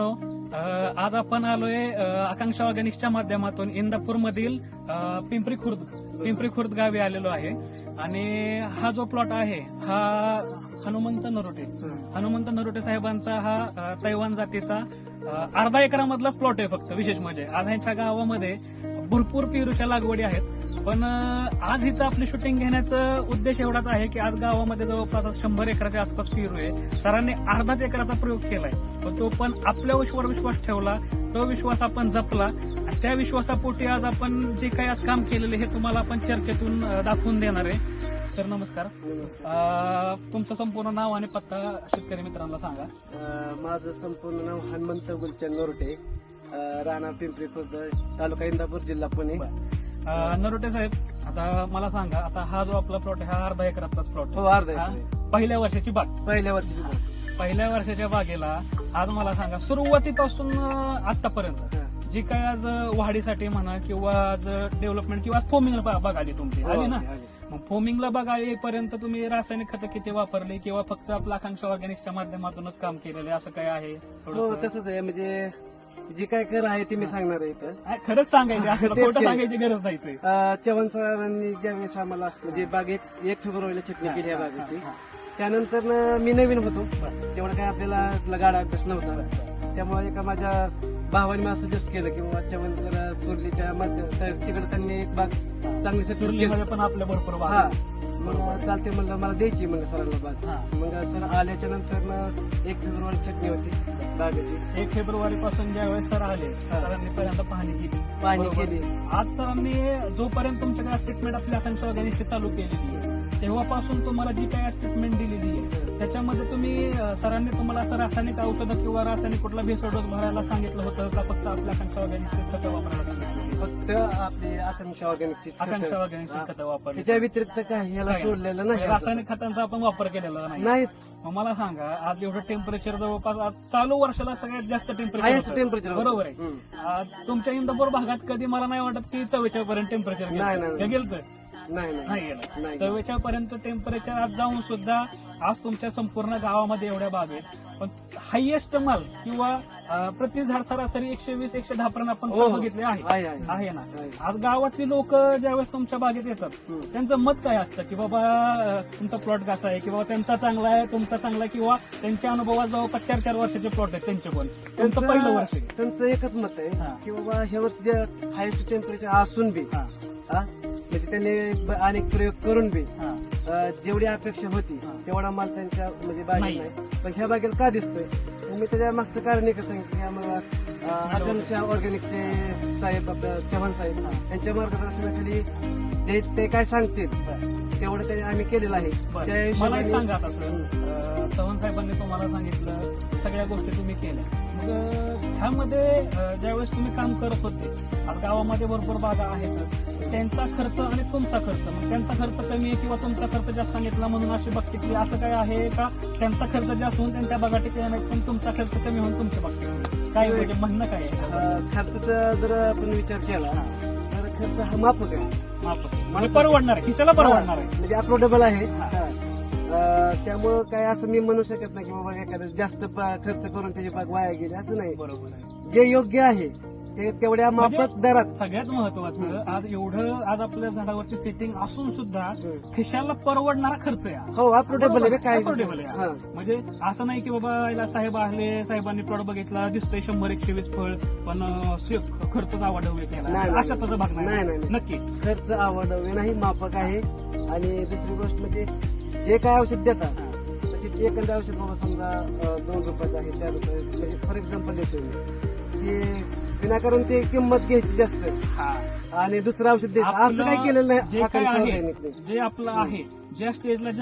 मित्रांनो आज आपण आलोय आकांक्षा ऑर्गॅनिक्सच्या माध्यमातून. इंदापूर मधील पिंपरी खुर्द पिंपरी खुर्द गावी आलेलो आहे. आणि हा जो प्लॉट आहे हा हनुमंत नरोटे. हनुमंत नरोटे साहेबांचा हा तैवान जातीचा अर्धा एकरामधलाच प्लॉट आहे फक्त विशेष म्हणजे. आज ह्यांच्या गावामध्ये भरपूर पेरूच्या लागवडी आहेत. पण आज इथं आपली शूटिंग घेण्याचा उद्देश एवढाच आहे की आज गावामध्ये जवळपास शंभर एकराच्या आसपास पेरू आहे. सरांनी अर्धाच एकराचा प्रयोग केलाय. पण तो पण आपल्या विश्वावर विश्वास ठेवला तो विश्वास आपण जपला. आणि त्या विश्वासापोटी आज आपण जे काही आज काम केलेले हे तुम्हाला आपण चर्चेतून दाखवून देणार आहे. सर नमस्कार. तुमचं संपूर्ण नाव आणि पत्ता शेतकरी मित्रांना सांगा. माझं संपूर्ण नाव हनुमंत गुलचंद नोरटे. राहणार पिंपरी खुर्द तालुका इंदापूर जिल्हा पुणे. नरोटे साहेब आता मला सांगा आता हा जो आपला प्लॉट आहे हा अर्धा एकरातलाच प्लॉट हो अर्धा. पहिल्या वर्षाची बाग. पहिल्या वर्षीची बाग. पहिल्या वर्षाच्या बागेला आज मला सांगा सुरुवातीपासून आतापर्यंत. जी काय आज वाढीसाठी म्हणा किंवा आज डेव्हलपमेंट किंवा फोमिंगला बाग आली तुमची हो, आली ना. मग फोमिंगला बाग येईपर्यंत तुम्ही रासायनिक खतं किती वापरले किंवा फक्त आकांक्षा ऑर्गॅनिकच्या माध्यमातूनच काम केलेलं असं काय आहे हो? तसंच आहे म्हणजे जी काय कर आहे ते मी सांगणार आहे इथं खरंच सांगायचं. सांगायची गरज. अं, चव्हाण सरांनी ज्यावेळेस आम्हाला म्हणजे बागेत एक फेब्रुवारीला छटणी केली या बागेची त्यानंतर ना मी नवीन होतो. तेवढं काय आपल्याला गाडा अभ्यास नव्हता. त्यामुळे एका माझ्या भावाने मला सजेस्ट केलं की बाबा चव्हाण सर सुरलीच्या मध्य तिकडे त्यांनी एक बाग चांगली केली. सुरलीमध्ये पण आपल्या बाग हा. मग चालते म्हणलं मला द्यायची म्हणलं सरांना बाग. मग सर आल्याच्यानंतर ना एक फेब्रुवारी चटणी होती बागेची. एक फेब्रुवारी पासून ज्यावेळेस सर आले सरांनी पहिल्यांदा पाहणी केली. पाहणी बरोबर. केली. आज सरांनी जोपर्यंत तुमच्याकडे ट्रीटमेंट आपल्या आकांक्षा ऑर्गॅनिकची चालू केलेली आहे तेव्हापासून तुम्हाला जी काही ट्रीटमेंट दिलेली आहे त्याच्यामध्ये तुम्ही सरांनी तुम्हाला असं रासायनिक औषधं किंवा रासायनिक कुठला भेसळ डोस भरायला सांगितलं होतं का? फक्त आपल्या आकांक्षा ऑर्गॅनिकची खतं वापरायला सांगितलं? फक्त आपली आकांक्षा ऑर्गॅनिकची आकांक्षा ऑर्गॅनिकची खतं वापरली. त्याच्या व्यतिरिक्त काही ह्याला काय? सोडलेलं नाही रासायनिक खतांचा आपण वापर केलेला नाही. नाहीच. मग मला सांगा आज एवढं टेम्परेचर जवळपास आज चालू वर्षाला सगळ्यात जास्त टेम्परेचर टेम्परेचर बरोबर आहे. आज तुमच्या इंदापूर भागात कधी मला नाही वाटत की चव्वेचाळीस पर्यंत टेम्परेचर नाही, नाही, नाही. नाही नाही गेलं पर्यंत टेम्परेचर आज जाऊन सुद्धा आज तुमच्या संपूर्ण गावामध्ये एवढ्या बाग आहेत पण हायएस्ट माल किंवा अं, प्रति झाड सरासरी एकशे वीस एकशे दहा पर्यंत आपण हो, हो. बघितले आहे आहे, आहे. आहे ना आहे. आज गावातली लोक ज्यावेळेस तुमच्या बागेत येतात हम्म. त्यांचं मत काय असतं की बाबा अं, तुमचा प्लॉट कसा आहे किंवा त्यांचा चांगला आहे तुमचा चांगला आहे किंवा त्यांच्या अनुभवात जवळपास चार चार वर्षाचे प्लॉट आहेत त्यांचे पण त्यांचं पहिलं वर्ष आहे. त्यांचं एकच मत आहे हा. की बाबा ह्या वर्षी जे हायेस्ट टेम्परेचर असून बी हा, हा, म्हणजे त्यांनी अनेक प्रयोग करून बी हा. अं, जेवढी अपेक्षा होती हा. तेवढा माल त्यांच्या म्हणजे बागेत नाही. नाही पण ह्या बागेला का दिसतोय मग मी त्याच्या मागचं कारण एकच सांगितलं की आम्हाला अं, आकांक्षा ऑर्गॅनिकचे साहेब आपलं चव्हाण साहेब यांच्या मार्गदर्शनाखाली ते ते काय सांगतील बरं. तेवढं त्यांनी आम्ही केलेलं आहे. बरं. त्या मला एक सांगा आता सर. अं, चव्हाण साहेबांनी तुम्हाला सांगितलं सगळ्या गोष्टी तुम्ही केल्या. मग अं, ह्यामध्ये अं, ज्यावेळेस तुम्ही काम करत होते आज गावामध्ये भरपूर बागा आहेतच त्यांचा खर्च आणि तुमचा खर्च मग त्यांचा खर्च कमी आहे किंवा तुमचा खर्च जास्त सांगितला म्हणून अशी बाग टिकली असं काय आहे का? त्यांचा खर्च जास्त होऊन त्यांच्या बागा टिकल्या नाहीत पण तुमचा खर्च कमी होऊन तुमची बाग टिकली काय म्हणजे म्हणणं काय आहे? अं, खर्चाचा जर आपण विचार केला तर खर्च हा माफक आहे. म्हणजे परवडणार आहे. खिशाला परवडणार आहे. म्हणजे अफोर्डेबल आहे. हा. अं, त्यामुळं काय असं मी म्हणू शकत नाही की बाबा एखादं जास्त प- खर्च करून त्याची बाग वाया गेली असं नाही. बरोबर आहे. जे योग्य आहे ते तेवढ्या म्हणजे- माफक दरात. सगळ्यात महत्वाचं आज एवढं आज आपल्या झाडावरती सेटिंग असून सुद्धा. खिशाला परवडणारा खर्च आहे हा. अफोर्डेबल आहे काय Affordable आहे. म्हणजे असं नाही की बाबा याला साहेब आले साहेबांनी प्लॉट बघितला दिसतोय शंभर एकशे वीस फळ पण खर्च नाही. अशा तसं भाग नाही. नक्की. खर्च आवडवे नाही माफक आहे. आणि दुसरी गोष्ट म्हणजे जे काय औषध देतात म्हणजे एखादं औषध बाबा समजा दोन रुपयाचं आहे चार रुपये म्हणजे फॉर एक्झाम्पल देतो मी. ते विनाकारण ते किंमत घ्यायची जास्त हा. आणि दुसरं औषध द्यायचं असं काय केलेलं जे नाही काय आकांक्षा आहे organic ने. जे आपलं आहे ज्या स्टेजला ज्या